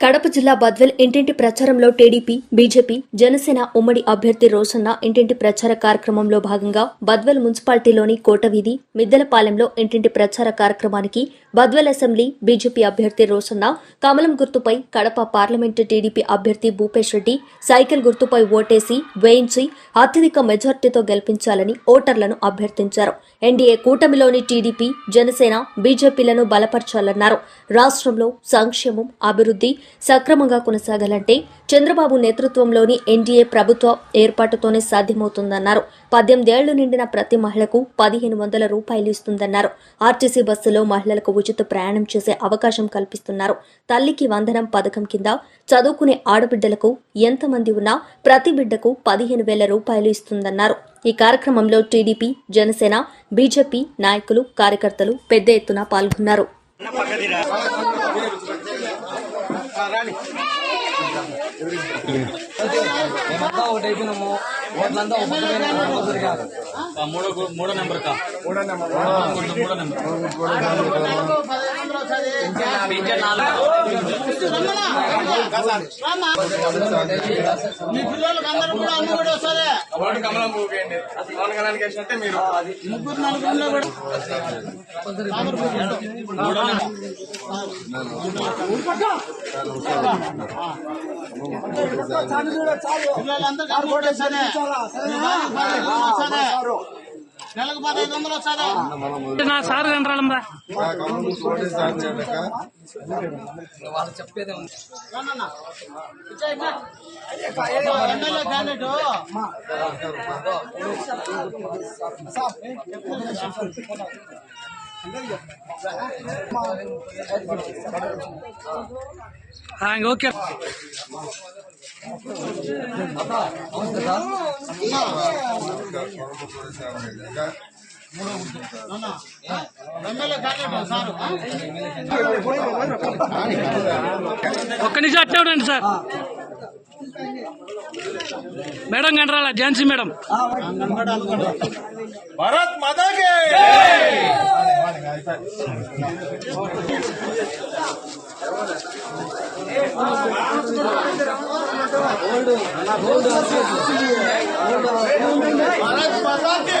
కడప జిల్లా బద్వెల్ ఇంటింటి ప్రచారంలో టీడీపీ బీజేపీ జనసేన ఉమ్మడి అభ్యర్థి రోషన్న ఇంటింటి ప్రచార కార్యక్రమంలో భాగంగా బద్వెల్ మున్సిపాలిటీలోని కోటవీధి మిద్దెలపాలెంలో ఇంటింటి ప్రచార కార్యక్రమానికి బద్వెల్ అసెంబ్లీ బీజేపీ అభ్యర్థి రోషన్న కమలం గుర్తుపై కడప పార్లమెంటు టీడీపీ అభ్యర్థి భూపేష్ రెడ్డి సైకిల్ గుర్తుపై ఓటేసి వేయించి అత్యధిక మెజార్టీతో గెలిపించాలని ఓటర్లను అభ్యర్థించారు. ఎన్డీఏ కూటమిలోని టీడీపీ జనసేన బీజేపీలను బలపరచాలన్నారు. రాష్ట్రంలో సంక్షేమం అభివృద్ధి సక్రమంగా కొనసాగాలంటే చంద్రబాబు నేతృత్వంలోని ఎన్డీఏ ప్రభుత్వ ఏర్పాటుతోనే సాధ్యమవుతుందన్నారు. పద్దెనిమిదేళ్ళు నిండిన ప్రతి మహిళకు పదిహేను వందల రూపాయలు ఇస్తుందన్నారు. ఆర్టీసీ బస్సులో మహిళలకు ఉచిత ప్రయాణం చేసే అవకాశం కల్పిస్తున్నారు. తల్లికి వందనం పథకం కింద చదువుకునే ఆడబిడ్డలకు ఎంతమంది ఉన్నా ప్రతి బిడ్డకు పదిహేను వేల రూపాయలు ఇస్తుందన్నారు. ఈ కార్యక్రమంలో టీడీపీ జనసేన బీజేపీ నాయకులు కార్యకర్తలు పెద్ద ఎత్తున పాల్గొన్నారు. మేమంతా ఒకటి అయిపోయినాము. ఓట్లంతా ఒక పక్కనే కాదు. ఆ మూడో మూడో నెంబర్. కా మూడో నెంబర్. మూడో నెంబర్. మీ పిల్లలకి అందరూ కూడా అమ్మ కూడా వస్తుంది. ఓటు కమలం పువ్వు వేయండి పవన్ కళ్యాణ్ వేసినట్టే మీరు ముగ్గురు నలుగురిలో కూడా. అమ్మ కూడా వస్తుంది నెలకు పదహైదు వందలు వస్తుంది నా సార్ కనరాలమ్మా వాళ్ళు చెప్పేదే ఉంది. MLA candidate okay. నమస్తే సార్ ఎమ్మెల్యే క్యాండిడేట్ సార్ ఒక్క నిమిషం అట్లే ఉండండి sir. Madam Kanarala Jhansi madam. Bharat మాతాకి! భారత్ మాతాకి!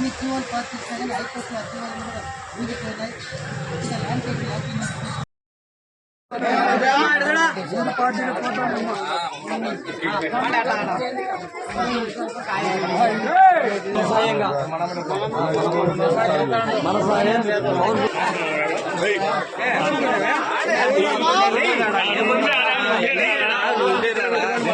ఎన్ని క్యూఆర్ పార్టీస్ కానీ హైకోర్టు అధికారులు కూడా ఊగిపోయినాయి ఇంకా ల్యాండ్ టైటిల్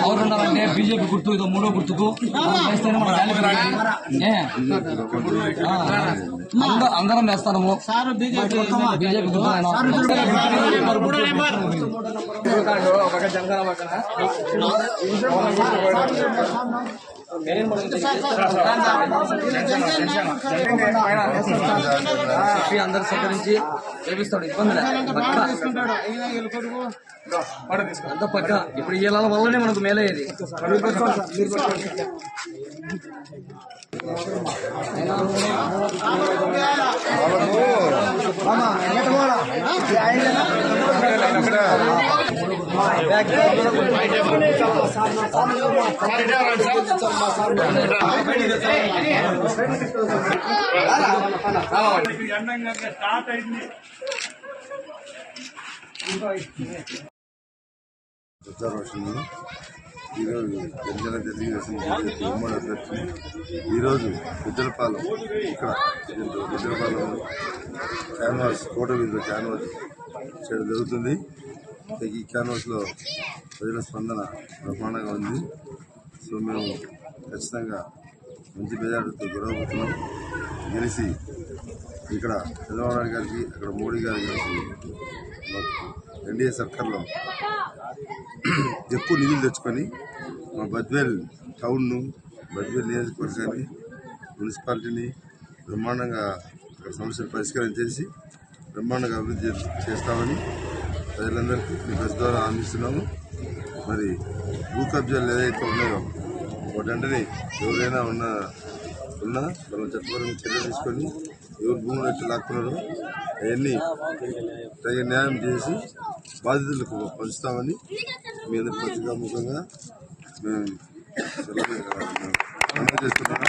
ఎవరు ఉండాలంటే బీజేపీ గుర్తు ఇదో మూడో గుర్తుకు మనం వేస్తేనే మన ర్యాలీ పెరుగుతుంది. ఏ? ఆ. అంద- అందరం వేస్తాము సార్ బీజేపీ బీజేపీ గుర్తు అందరు సహకరించి చేపిస్తాడు ఇబ్బంది అంత పక్క ఇప్పుడు ఈ వల్లనే మనకు మేలయ్యేది ఆయన స్టార్ట్ అయింది రిజర్వేషన్ ఈరోజు గిరిజన తెలుగుదేశం బీజేపీ ఈరోజు గుజ్జలపాలెం ఇక్కడ గుజ్జలపాలెం క్యాన్వాస్ కోట వీధిలో క్యాన్వాస్ చేయడం జరుగుతుంది. ఈ క్యాన్వాస్లో ప్రజల స్పందన బ్రహ్మాండంగా ఉంది. సో మేము ఖచ్చితంగా మంచి మెజార్టీతో గొడవబోతున్నాం గెలిచి ఇక్కడ చంద్రబాబు నాయుడు గారికి అక్కడ మోడీ గారికి కలిసి ఎన్డీఏ సర్కార్లో ఎక్కువ నిధులు తెచ్చుకొని మా బద్వేల్ టౌన్ను బద్వేల్ నియోజకవర్గాన్ని మున్సిపాలిటీని బ్రహ్మాండంగా అక్కడ సమస్యలు పరిష్కారం చేసి బ్రహ్మాండంగా అభివృద్ధి చేస్తామని ప్రజలందరికీ మీ బస్ ద్వారా అందిస్తున్నాము. మరి భూ కబ్జాలు ఏదైతే ఉన్నాయో వాటంటనే ఎవరైనా ఉన్న ఉన్నా మనం చట్టపరంగా చర్యలు తీసుకొని ఎవరు భూములు ఎట్లా లాక్కున్నారో అవన్నీ తగిన న్యాయం చేసి బాధితులకు పంచుతామని మీ అందరి పత్రికాముఖంగా మేము సెలవు చేస్తున్నాము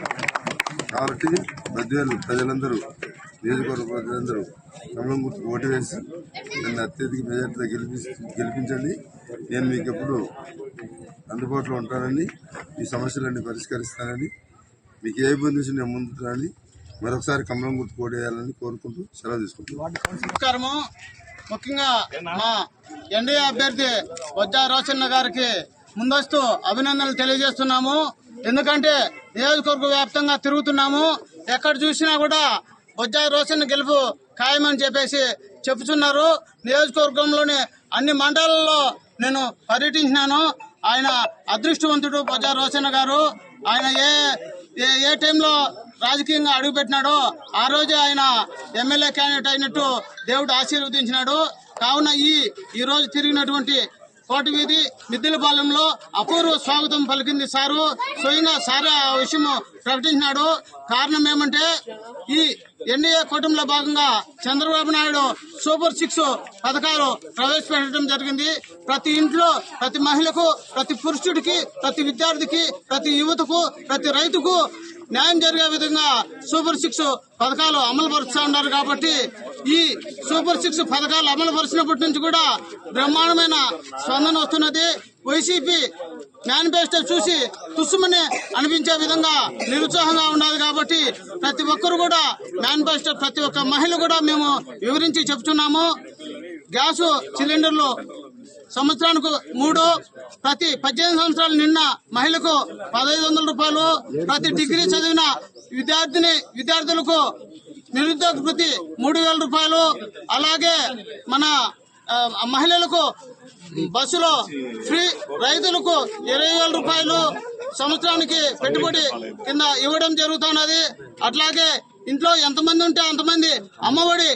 కాబట్టి బద్వేలు ప్రజలందరూ నియోజకవర్గ ప్రజలందరూ కమలం గుర్తుకు ఓటు వేసి నన్ను అత్యధిక మెజార్టీతో గెలిపి గెలిపించండి. నేను మీకు ఎప్పుడు అందుబాటులో ఉంటానని ఈ సమస్యలన్నీ పరిష్కరిస్తానని మీకు ఏ ఇబ్బంది నుంచి నేను ముందుంటానని మరొకసారి కమలం గుర్తుకు ఓటేయాలని కోరుకుంటూ సెలవు తీసుకుంటున్నాను. ముఖ్యంగా మా ఎన్డీఏ అభ్యర్థి వజ్జా రోషన్న గారికి ముందస్తు అభినందనలు తెలియజేస్తున్నాము. ఎందుకంటే నియోజకవర్గ వ్యాప్తంగా తిరుగుతున్నాము. ఎక్కడ చూసినా కూడా బొజ్జా రోషన్ గెలుపు ఖాయమని చెప్పేసి చెప్తున్నారు నియోజకవర్గంలోని అన్ని మండలాల్లో నేను పర్యటించినాను. ఆయన అదృష్టవంతుడు బొజ్జా రోషన్న గారు. ఆయన ఏ ఏ ఏ టైంలో రాజకీయంగా అడుగుపెట్టినాడో ఆ రోజే ఆయన ఎమ్మెల్యే క్యాండిడేట్ అయినట్టు దేవుడు ఆశీర్వదించినాడు. కావున ఈ ఈరోజు తిరిగినటువంటి కోట వీధి మిద్దిలపాలెంలో అపూర్వ స్వాగతం పలికింది సారు. స్వయంగా సారే ఆ విషయం ప్రకటించినాడు. కారణం ఏమంటే ఈ ఎన్డీఏ కూటమిలో భాగంగా చంద్రబాబు నాయుడు సూపర్ సిక్స్ పథకాలు ప్రవేశపెట్టడం జరిగింది. ప్రతి ఇంట్లో ప్రతి మహిళకు ప్రతి పురుషుడికి ప్రతి విద్యార్థికి ప్రతి యువతకు ప్రతి రైతుకు న్యాయం జరిగే విధంగా సూపర్ సిక్స్ పథకాలు అమలు పరుస్తూ ఉన్నారు కాబట్టి ఈ సూపర్ సిక్స్ పథకాలు అమలు పరిచినప్పటి నుంచి కూడా బ్రహ్మాండమైన స్పందన వస్తున్నది. వైసీపీ మేనిఫెస్టో చూసి తుస్సుమని అనిపించే విధంగా నిరుత్సాహంగా ఉన్నది కాబట్టి ప్రతి ఒక్కరు కూడా మేనిఫెస్టో ప్రతి ఒక్క మహిళ కూడా మేము వివరించి చెప్తున్నాము. గ్యాస్ సిలిండర్లు సంవత్సరానికి మూడు ప్రతి పద్దెనిమిది సంవత్సరాలు నిన్న మహిళకు పదహైదు వందల రూపాయలు ప్రతి డిగ్రీ చదివిన విద్యార్థిని విద్యార్థులకు నిరుద్యోగ వృత్తి మూడు వేల రూపాయలు. అలాగే మన మహిళలకు బస్సులో ఫ్రీ రైతులకు ఇరవై వేల రూపాయలు సంవత్సరానికి పెట్టుబడి కింద ఇవ్వడం జరుగుతున్నది. అట్లాగే ఇంట్లో ఎంతమంది ఉంటే అంతమంది అమ్మఒడి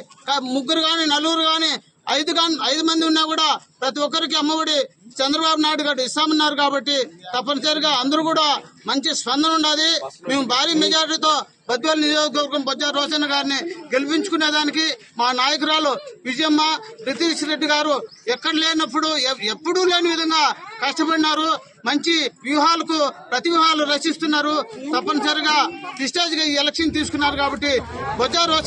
ముగ్గురు కానీ నలుగురు కానీ ఐదు కానీ ఐదు మంది ఉన్నా కూడా ప్రతి ఒక్కరికి అమ్మఒడి చంద్రబాబు నాయుడు గారు ఇస్తామన్నారు కాబట్టి తప్పనిసరిగా అందరూ కూడా మంచి స్పందన ఉన్నది మేము భారీ మెజార్టీతో బద్వేల్ నియోజకవర్గం బొజ్జా రోషన్న గారిని గెలిపించుకునేదానికి మా నాయకురాలు విజయమ్మ రితీష్ రెడ్డి గారు ఎక్కడ లేనప్పుడు ఎప్పుడూ లేని విధంగా కష్టపడినారు. మంచి వ్యూహాలకు ప్రతి వ్యూహాలు రచిస్తున్నారు. తప్పనిసరిగా డిశ్చార్జ్గా ఈ ఎలక్షన్ తీసుకున్నారు కాబట్టి బొజ్జా రోషన్న